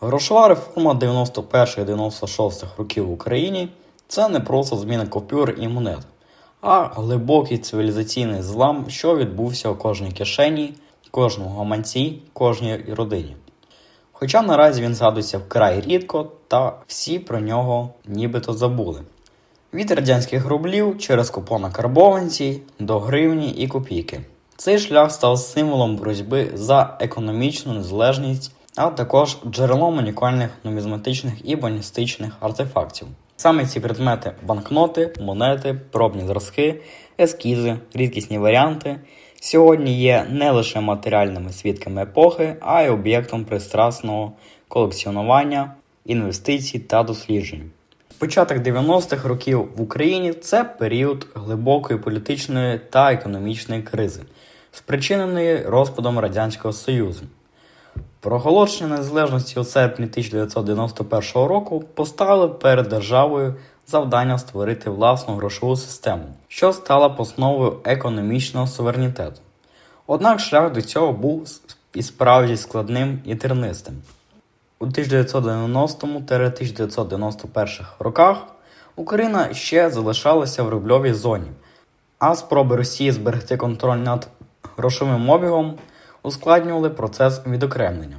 Грошова реформа 91-96 років в Україні це не просто зміна купюр і монет, а глибокий цивілізаційний злам, що відбувся у кожній кишені, кожному гаманці, кожній родині. Хоча наразі він згадується вкрай рідко, та всі про нього нібито забули. Від радянських рублів через купона карбованці до гривні і копійки. Цей шлях став символом боротьби за економічну незалежність, а також джерелом унікальних нумізматичних і балістичних артефактів. Саме ці предмети банкноти, монети, пробні зразки, ескізи, рідкісні варіанти сьогодні є не лише матеріальними свідками епохи, а й об'єктом пристрасного колекціонування, інвестицій та досліджень. Початок 90-х років в Україні це період глибокої політичної та економічної кризи, спричиненої розпадом Радянського Союзу. Проголошення незалежності у серпні 1991 року поставили перед державою завдання створити власну грошову систему, що стала основою економічного суверенітету. Однак шлях до цього був і справді складним і тернистим. У 1990-1991 роках Україна ще залишалася в рубльовій зоні, а спроби Росії зберегти контроль над грошовим обігом ускладнювали процес відокремлення.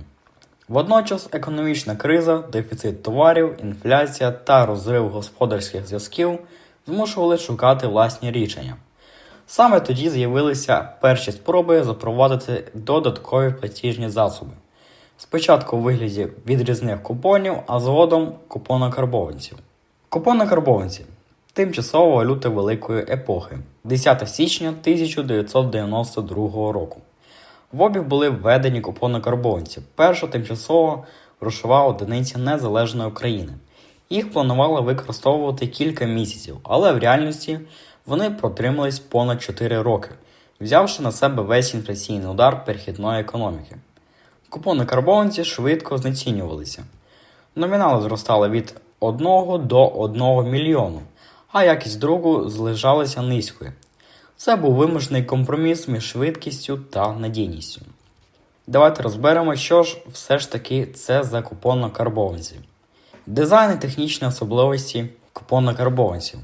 Водночас економічна криза, дефіцит товарів, інфляція та розрив господарських зв'язків змушували шукати власні рішення. Саме тоді з'явилися перші спроби запровадити додаткові платіжні засоби. Спочатку у вигляді відрізних купонів, а згодом купонокарбованців. Купонокарбованці тимчасова валюта великої епохи 10 січня 1992 року. В обіг були введені купонокарбованці, перша тимчасова грошова одиниця незалежної України. Їх планували використовувати кілька місяців, але в реальності вони протримались понад 4 роки, взявши на себе весь інфляційний удар перехідної економіки. Купони карбованці швидко знецінювалися. Номінали зростали від 1 до 1 мільйону, а якість другу залишалася низькою. Це був вимушений компроміс між швидкістю та надійністю. Давайте розберемо, що ж все ж таки це за купонно-карбованці. Дизайн і технічні особливості купонно-карбованців.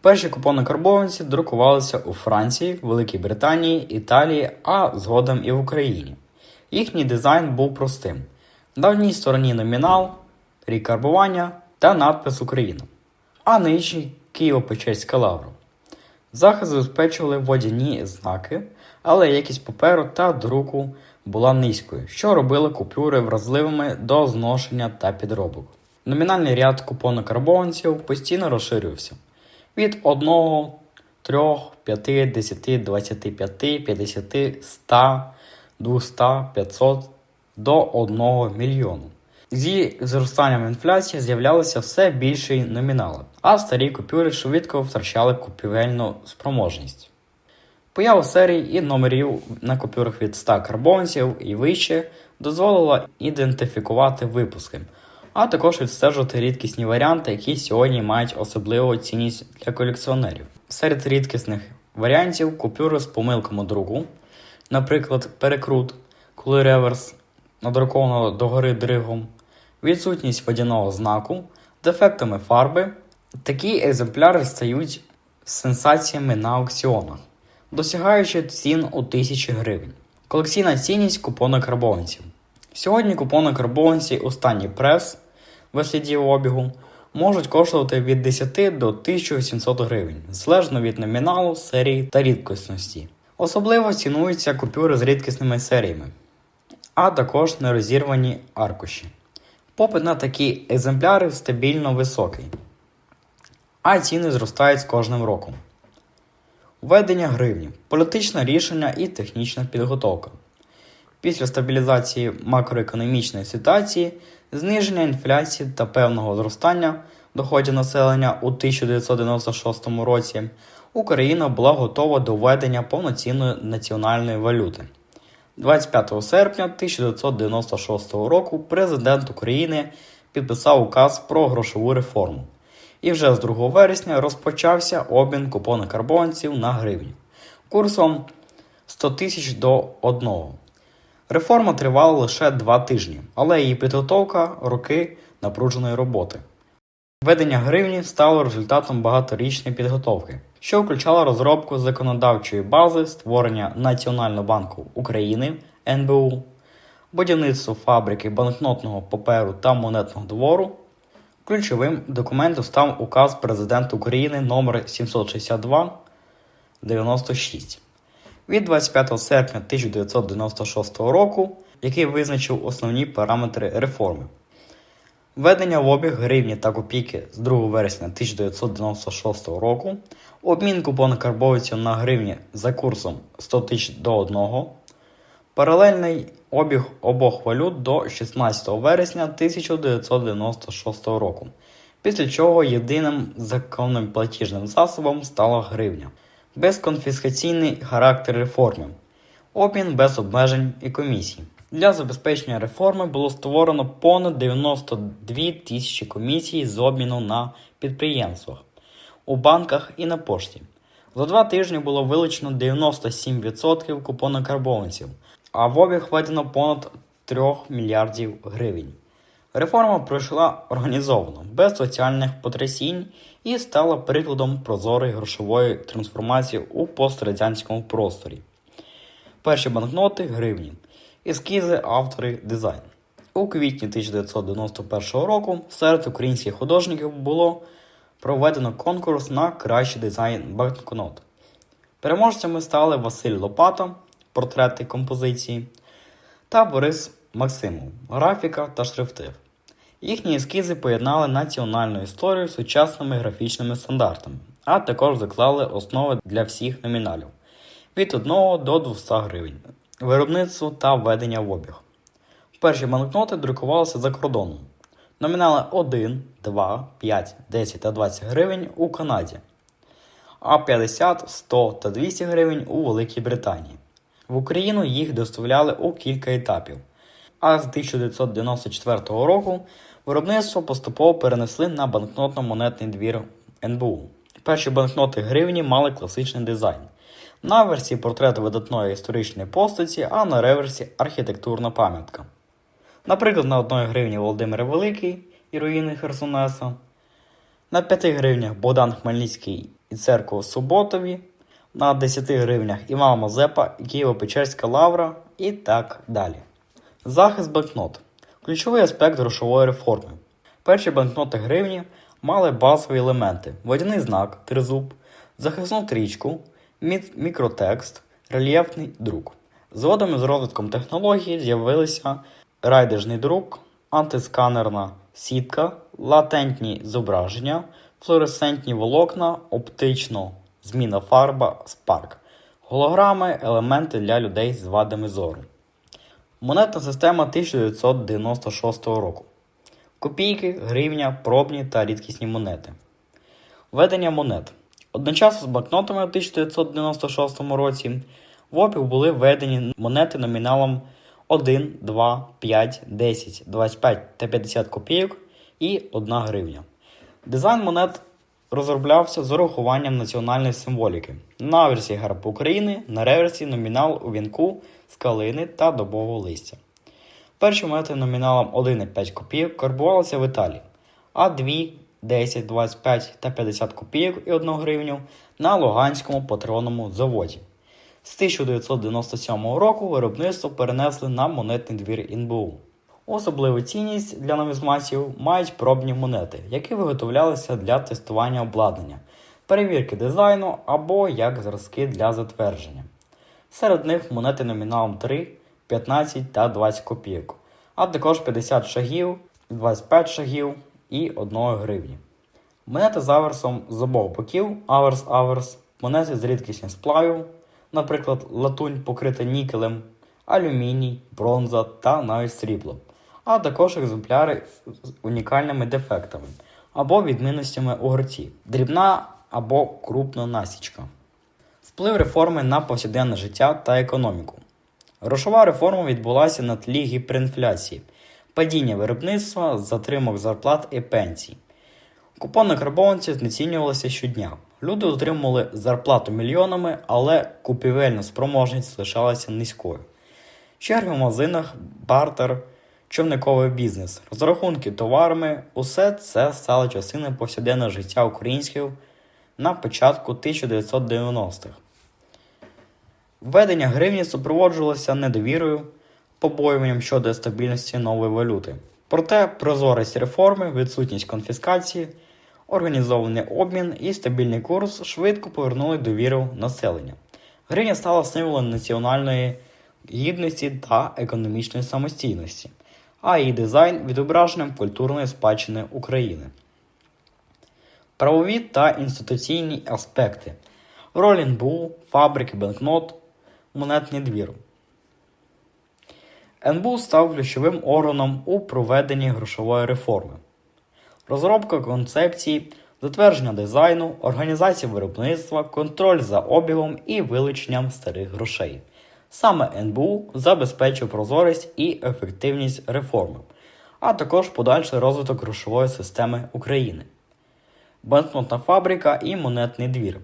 Перші купонно-карбованці друкувалися у Франції, Великій Британії, Італії, а згодом і в Україні. Їхній дизайн був простим: на одній стороні номінал, рік карбування та надпис Україна, а на іншій Києво-Печерська лавра. Захист забезпечували водяні знаки, але якість паперу та друку була низькою, що робило купюри вразливими до зношення та підробок. Номінальний ряд купонокарбованців постійно розширювався від 1, 3, 5, 10, 25, 50, 100, 200, 500 до 1 мільйону. Зі зростанням інфляції з'являлися все більші номінали, а старі купюри швидко втрачали купівельну спроможність. Поява серій і номерів на купюрах від 100 карбованців і вище дозволила ідентифікувати випуски, а також відстежувати рідкісні варіанти, які сьогодні мають особливу цінність для колекціонерів. Серед рідкісних варіантів купюри з помилками друку, наприклад, перекрут, коли реверс надруковано догори дригом, відсутність водяного знаку, дефектами фарби. Такі екземпляри стають сенсаціями на аукціонах, досягаючи цін у тисячі гривень. Колекційна цінність купонокарбованців. Сьогодні купонокарбованці у стані прес вислідів обігу можуть коштувати від 10 до 1700 гривень, залежно від номіналу, серії та рідкісності. Особливо цінуються купюри з рідкісними серіями, а також нерозірвані аркуші. Попит на такі екземпляри стабільно високий, а ціни зростають з кожним роком. Введення гривні, політичне рішення і технічна підготовка. Після стабілізації макроекономічної ситуації, зниження інфляції та певного зростання доходів населення у 1996 році, Україна була готова до введення повноцінної національної валюти. 25 серпня 1996 року президент України підписав указ про грошову реформу. І вже з 2 вересня розпочався обмін купонокарбованців на гривню курсом 100 тисяч до 1. Реформа тривала лише два тижні, але її підготовка роки напруженої роботи. Введення гривні стало результатом багаторічної підготовки, що включала розробку законодавчої бази, створення Національного банку України НБУ, будівництво фабрики банкнотного паперу та монетного двору. Ключовим документом став указ президента України номер 762 96 від 25 серпня 1996 року, який визначив основні параметри реформи. Введення в обіг гривні та копійки з 2 вересня 1996 року, обмін купонокарбовиців на гривні за курсом 100 тисяч до 1, паралельний обіг обох валют до 16 вересня 1996 року, після чого єдиним законним платіжним засобом стала гривня, безконфіскаційний характер реформи, обмін без обмежень і комісій. Для забезпечення реформи було створено понад 92 тисячі комісій з обміну на підприємствах, у банках і на пошті. За два тижні було вилучено 97% купонокарбованців, а в обіг введено понад 3 мільярдів гривень. Реформа пройшла організовано, без соціальних потрясінь і стала прикладом прозорої грошової трансформації у пострадянському просторі. Перші банкноти гривні. Ескізи, автори, дизайн. У квітні 1991 року серед українських художників було проведено конкурс на кращий дизайн банкнот. Переможцями стали Василь Лопата, портрети композиції, та Борис Максимов, графіка та шрифти. Їхні ескізи поєднали національну історію з сучасними графічними стандартами, а також заклали основи для всіх номіналів від 1 до 200 гривень, виробництво та введення в обіг. Перші банкноти друкувалися за кордоном. Номінали 1, 2, 5, 10 та 20 гривень у Канаді, а 50, 100 та 200 гривень у Великій Британії. В Україну їх доставляли у кілька етапів. А з 1994 року виробництво поступово перенесли на банкнотно-монетний двір НБУ. Перші банкноти гривні мали класичний дизайн. На версії портрет видатної історичної постаті, а на реверсі архітектурна пам'ятка. Наприклад, на 1 гривні Володимир Великий і руїни Херсонеса, на 5 гривнях Богдан Хмельницький і церква в Суботові, на 10 гривнях Івана Мазепа і Києво-Печерська лавра і так далі. Захист банкнот ключовий аспект грошової реформи. Перші банкноти гривні мали базові елементи: водяний знак, тризуб, захисну трічку, мікротекст, рельєфний друк. Згодом із розвитком технології з'явилися райдержний друк, антисканерна сітка, латентні зображення, флуоресцентні волокна, оптично зміна фарба, спарк, голограми, елементи для людей з вадами зору. Монетна система 1996 року. Копійки, гривня, пробні та рідкісні монети. Введення монет. Одночасно з банкнотами у 1996 році в обіг були введені монети номіналом 1, 2, 5, 10, 25 та 50 копійок і 1 гривня. Дизайн монет розроблявся з урахуванням національної символіки. На версії герб України, на реверсі номінал у вінку з калини та добового листя. Перші монети номіналом 1 і 5 копійок карбувалися в Італії, а 2, 10, 25 та 50 копійок і 1 гривню на Луганському патронному заводі. З 1997 року виробництво перенесли на монетний двір НБУ. Особливу цінність для нумізматів мають пробні монети, які виготовлялися для тестування обладнання, перевірки дизайну або як зразки для затвердження. Серед них монети номіналом 3, 15 та 20 копійок, а також 50 шагів, 25 шагів і 1 гривні. Монети з аверсом з обох боків, аверс-аверс, монети з рідкісних сплавів, наприклад, латунь покрита нікелем, алюміній, бронза та навіть срібло, а також екземпляри з унікальними дефектами або відмінностями у герці, дрібна або крупна насічка. Вплив реформи на повсякденне життя та економіку. Грошова реформа відбулася на тлі гіперінфляції, падіння виробництва, затримок зарплат і пенсій. Купони карбованців знецінювалися щодня. Люди отримували зарплату мільйонами, але купівельна спроможність залишалася низькою. черги в магазинах, бартер, човниковий бізнес, розрахунки товарами усе це стало частиною повсякденного життя українців на початку 1990-х. Введення гривні супроводжувалося недовірою, побоюванням щодо стабільності нової валюти. Проте прозорість реформи, відсутність конфіскації, організований обмін і стабільний курс швидко повернули довіру населення. Гривня стала символом національної гідності та економічної самостійності, а її дизайн відображенням культурної спадщини України. Правові та інституційні аспекти. Роль НБУ, фабрики, банкнот, монетний двір. НБУ став ключовим органом у проведенні грошової реформи. Розробка концепції, затвердження дизайну, організація виробництва, контроль за обігом і вилученням старих грошей. Саме НБУ забезпечив прозорість і ефективність реформи, а також подальший розвиток грошової системи України. Банкнотна фабрика і монетний двір.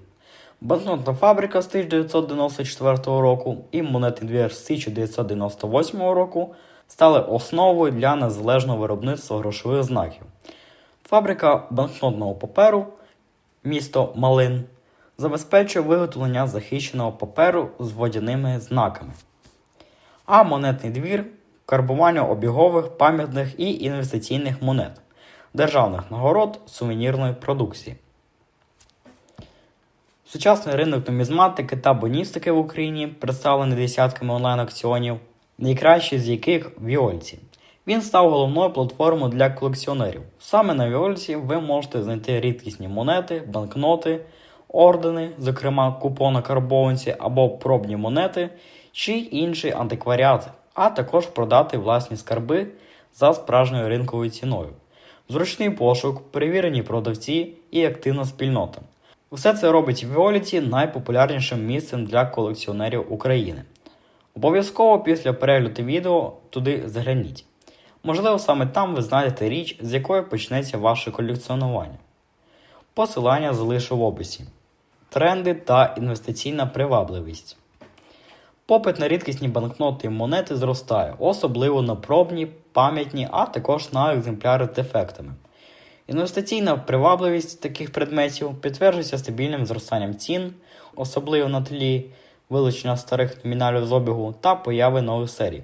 Банкнотна фабрика з 1994 року і монетний двір з 1998 року стали основою для незалежного виробництва грошових знаків. Фабрика банкнотного паперу, місто Малин, забезпечує виготовлення захищеного паперу з водяними знаками. А монетний двір карбування обігових, пам'ятних і інвестиційних монет, державних нагород сувенірної продукції. Сучасний ринок нумізматики та боністики в Україні представлений десятками онлайн-акціонів, найкращий з яких Віольці. Він став головною платформою для колекціонерів. Саме на Віольці ви можете знайти рідкісні монети, банкноти, ордени, зокрема купони карбованці або пробні монети чи інші антикваріати, а також продати власні скарби за справжньою ринковою ціною. Зручний пошук, перевірені продавці і активна спільнота. Все це робить Віоліті найпопулярнішим місцем для колекціонерів України. Обов'язково після перегляду відео туди загляніть. Можливо, саме там ви знайдете річ, з якої почнеться ваше колекціонування. Посилання залишу в описі. Тренди та інвестиційна привабливість. Попит на рідкісні банкноти і монети зростає, особливо на пробні, пам'ятні, а також на екземпляри з дефектами. Інвестиційна привабливість таких предметів підтверджується стабільним зростанням цін, особливо на тлі вилучення старих номіналів з обігу та появи нових серій.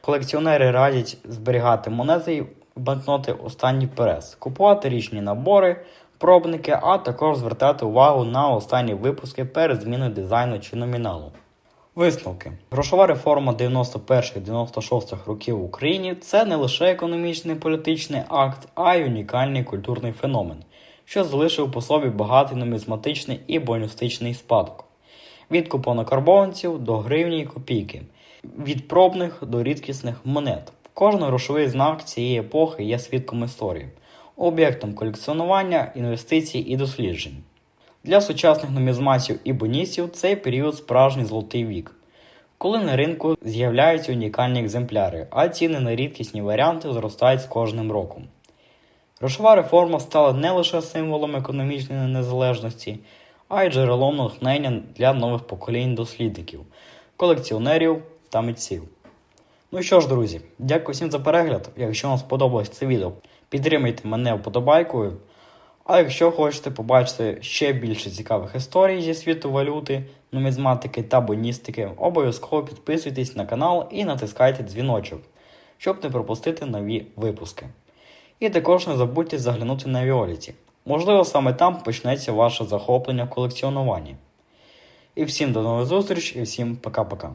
Колекціонери радять зберігати монети і банкноти останній перес, купувати річні набори, пробники, а також звертати увагу на останні випуски перед зміною дизайну чи номіналу. Висновки. Грошова реформа 91-96 років в Україні це не лише економічний політичний акт, а й унікальний культурний феномен, що залишив по собі багатий нумізматичний і боністичний спадок. Від купонокарбованців до гривні і копійки, від пробних до рідкісних монет. Кожен грошовий знак цієї епохи є свідком історії, об'єктом колекціонування, інвестицій і досліджень. Для сучасних нумізматів і боністів цей період справжній золотий вік, коли на ринку з'являються унікальні екземпляри, а ціни на рідкісні варіанти зростають з кожним роком. Грошова реформа стала не лише символом економічної незалежності, а й джерелом натхнення для нових поколінь дослідників, колекціонерів та митців. Ну що ж, друзі, дякую всім за перегляд. Якщо вам сподобалось це відео, підтримайте мене вподобайкою. А якщо хочете побачити ще більше цікавих історій зі світу валюти, нумізматики та боністики, обов'язково підписуйтесь на канал і натискайте дзвіночок, щоб не пропустити нові випуски. І також не забудьте заглянути на Віоліті. Можливо, саме там почнеться ваше захоплення в колекціонуванні. І всім до нових зустріч і всім пока-пока.